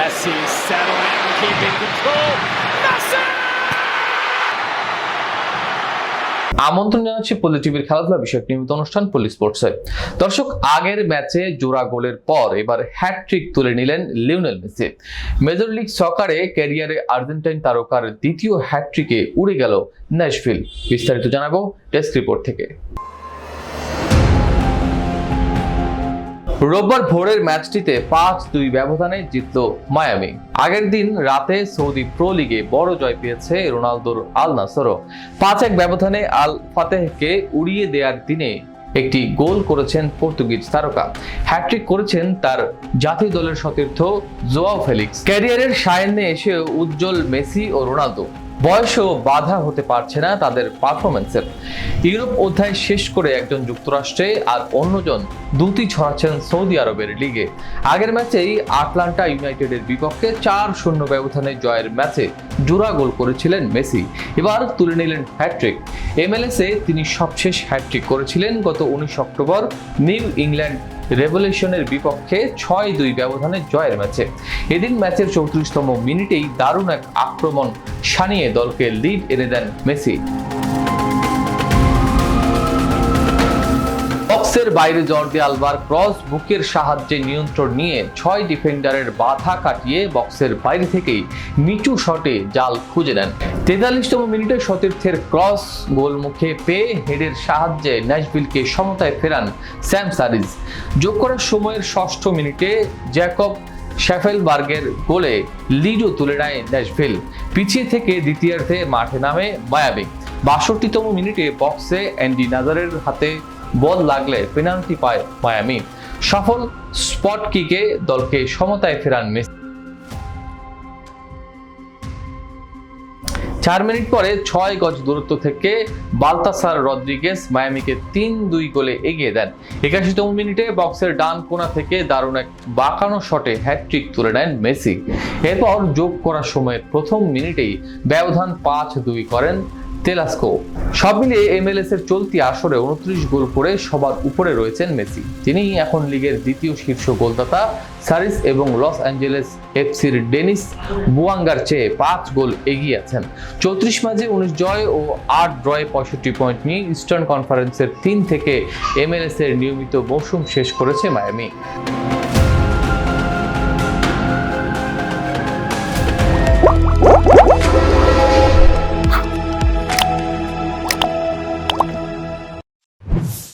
Messi settling, keeping control. Messi! আমন্ত্রণ জানাচ্ছি পল্লী টিভির খেলাধুলা বিষয়ক নিয়মিত অনুষ্ঠান পল্লী স্পোর্টসে দর্শক আগের ম্যাচে জোড়া গোলের পর এবার হ্যাটট্রিক তুলে নিলেন লিওনেল মেসি মেজর লিগ সকারে ক্যারিয়ারে আর্জেন্টাইন তারকার দ্বিতীয় হ্যাটট্রিকে উড়ে গেল ন্যাশভিল বিস্তারিত জানাব ডেস্ক রিপোর্ট থেকে রোববার ভোরের ম্যাচটিতে পাঁচ দুই ব্যবধানে জিতল মায়ামি। আগের দিন রাতে সৌদি প্রো লিগে বড় জয় পেয়েছে রোনালদোর আল নাসরও। পাঁচ এক ব্যবধানে আল ফাতেহকে উড়িয়ে দেওয়ার দিনে একটি গোল করেছেন পর্তুগিজ তারকা। হ্যাট্রিক করেছেন তার জাতীয় দলের সতীর্থ জোয়াও ফেলিক্স। ক্যারিয়ারের সায়নে এসে উজ্জ্বল মেসি ও রোনালদো। বয়সও বাধা হতে পারছে না তাদের পারফরমেন্সের ইউরোপ অধ্যায় শেষ করে একজন যুক্তরাষ্ট্রে আর অন্যজন দুটি ছড়াচ্ছেন সৌদি আরবের লিগে। আগের ম্যাচেই আটলান্টা ইউনাইটেডের বিপক্ষে চার শূন্য ব্যবধানে জয়ের ম্যাচে জোড়া গোল করেছিলেন মেসি। এবার তুলে নিলেন হ্যাট্রিক এমএলএসে তিনি সবশেষ হ্যাট্রিক করেছিলেন গত উনিশ অক্টোবর নিউ ইংল্যান্ড রেভলিউশনের বিপক্ষে ছয় দুই ব্যবধানে জয়ের ম্যাচে। এদিন ম্যাচের চৌত্রিশতম মিনিটেই দারুণ এক আক্রমণ সানিয়ে দলকে লিড এনে দেন মেসি। বক্সের বাইরে জর্দি আলবার ক্রস, বুকের সাহায্যে নিয়ন্ত্রণ নিয়ে ছয় ডিফেন্ডারের বাধা কাটিয়ে বক্সের বাইরে থেকেই নিচু শটে জাল খুঁজে নেন। তেতাল্লিশতম মিনিটে সতীর্থের ক্রস গোলমুখে পেয়ে হেডের সাহায্যে ন্যাশভিলকে সমতায় ফেরান স্যাম সারিজ। যোগ করার সময়ের ষষ্ঠ মিনিটে জ্যাকব শ্যাফেলবার্গের গোলে লিডও তুলে নেয় ন্যাশভিল পিছিয়ে থেকে দ্বিতীয়ার্ধে মাঠে নামে মায়াবিক বাষট্টিতম মিনিটে বক্সে অ্যান্ডি নাজারের হাতে বল লাগলে পেনাল্টি পায় মায়ামি। সফল স্পট কিকে দলকে সমতায় ফেরান মেসি। চার মিনিট পরে ছয় গজ দূরত্ব থেকে বালতাসার রদ্রিগেস মায়ামিকে তিন দুই গোলে এগিয়ে দেন। একাশিতম মিনিটে বক্সের ডান কোনা থেকে দারুণ এক বাঁকানো শটে হ্যাটট্রিক তুলে নেন মেসি। এরপর যোগ করার সময়ের প্রথম মিনিটেই ব্যবধান পাঁচ দুই করেন তেলাস্কো সব মিলিয়ে এমএলএস এর চলতি আসরে উনত্রিশ গোল করে সবার উপরে রয়েছেন মেসি। তিনি এখন লিগের দ্বিতীয় শীর্ষ গোলদাতা সারিস এবং লস অ্যাঞ্জেলেস এফসির ডেনিস বুয়াঙ্গার চেয়ে পাঁচ গোল এগিয়ে আছেন। চৌত্রিশ ম্যাচে উনিশ জয় ও আট ড্রয়ে পঁয়ষট্টি পয়েন্ট নিয়ে ইস্টার্ন কনফারেন্সের তিন থেকে এমএলএস এর নিয়মিত মৌসুম শেষ করেছে মায়ামি।